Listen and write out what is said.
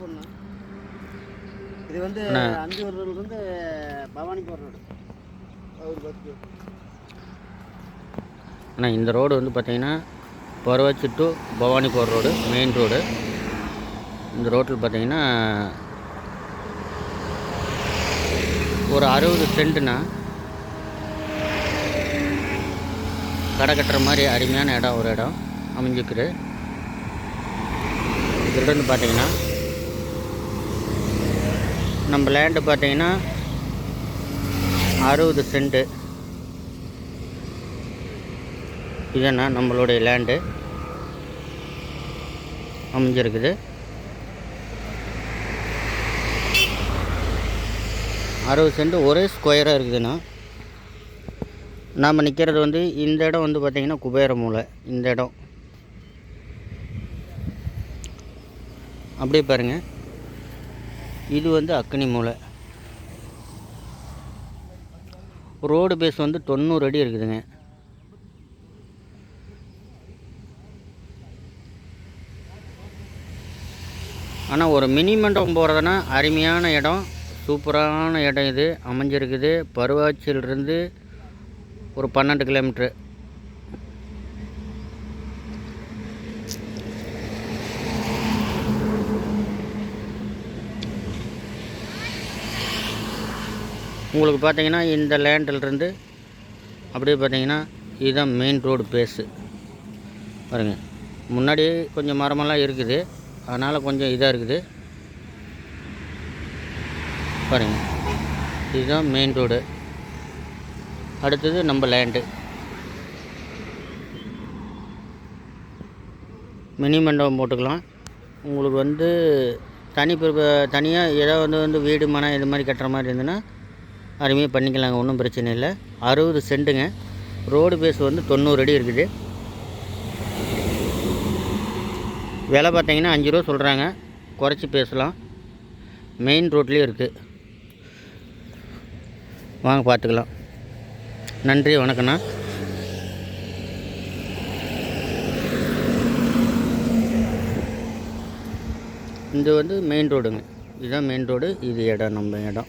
போடணும் இது வந்து அண்ணா. அஞ்சு இருந்து பவானி போகிற ரோடு. ஆனால் இந்த ரோடு வந்து பார்த்தீங்கன்னா பொறவாச்சி டு பவானி போகிற ரோடு மெயின் ரோடு. இந்த ரோட்டில் பார்த்தீங்கன்னா ஒரு அறுபது சென்ட்டுனா கடை கட்டுற மாதிரி அருமையான இடம் ஒரு இடம் அமைஞ்சிருக்குது. இதோட வந்து பார்த்தீங்கன்னா நம்ம லேண்டு பார்த்தீங்கன்னா அறுபது சென்ட்டு இதுனா நம்மளுடைய லேண்டு அமைஞ்சிருக்குது. அறுபது சென்ட் ஒரே ஸ்கொயராக இருக்குதுண்ணா. நாம் நிற்கிறது வந்து இந்த இடம் வந்து பார்த்திங்கன்னா குபேர மூலை. இந்த இடம். அப்படியே பாருங்கள் இது வந்து அக்னி மூலை ரோடு பேஸ் வந்து தொண்ணூறு அடி இருக்குதுங்க. ஆனால் ஒரு மினி மண்டபம் போகிறதுனா அருமையான இடம். சூப்பரான இடம் இது. அமைஞ்சிருக்குது. பருவாச்சியிலிருந்து ஒரு பன்னெண்டு கிலோமீட்ரு உங்களுக்கு பார்த்தீங்கன்னா இந்த லேண்டிலிருந்து அப்படியே பார்த்தீங்கன்னா இதுதான் மெயின் ரோடு பேஸு பாருங்கள் முன்னாடி கொஞ்சம் மரமெல்லாம் இருக்குது. அதனால் கொஞ்சம் இதாக இருக்குது. பாருங்கள் இதுதான் மெயின் ரோடு அடுத்தது நம்ம லேண்டு மினி மண்டபம் போட்டுக்கலாம். உங்களுக்கு வந்து தனி தனியாக ஏதாவது வந்து வந்து வீடு மனை இது மாதிரி கட்டுற மாதிரி இருந்ததுன்னா அருமையாக பண்ணிக்கலாங்க ஒன்றும் பிரச்சனை இல்லை. அறுபது சென்ட்டுங்க ரோடு பேஸ் வந்து தொண்ணூறு அடி இருக்குது. விலை பார்த்தீங்கன்னா அஞ்சு ரூபா சொல்கிறாங்க குறைச்சி பேசலாம். மெயின் ரோட்லேயும் இருக்குது வாங்க பார்த்துக்கலாம். நன்றி வணக்கண்ணா இது வந்து மெயின் ரோடுங்க இதுதான் மெயின் ரோடு இது இடம் நம்ம இடம்.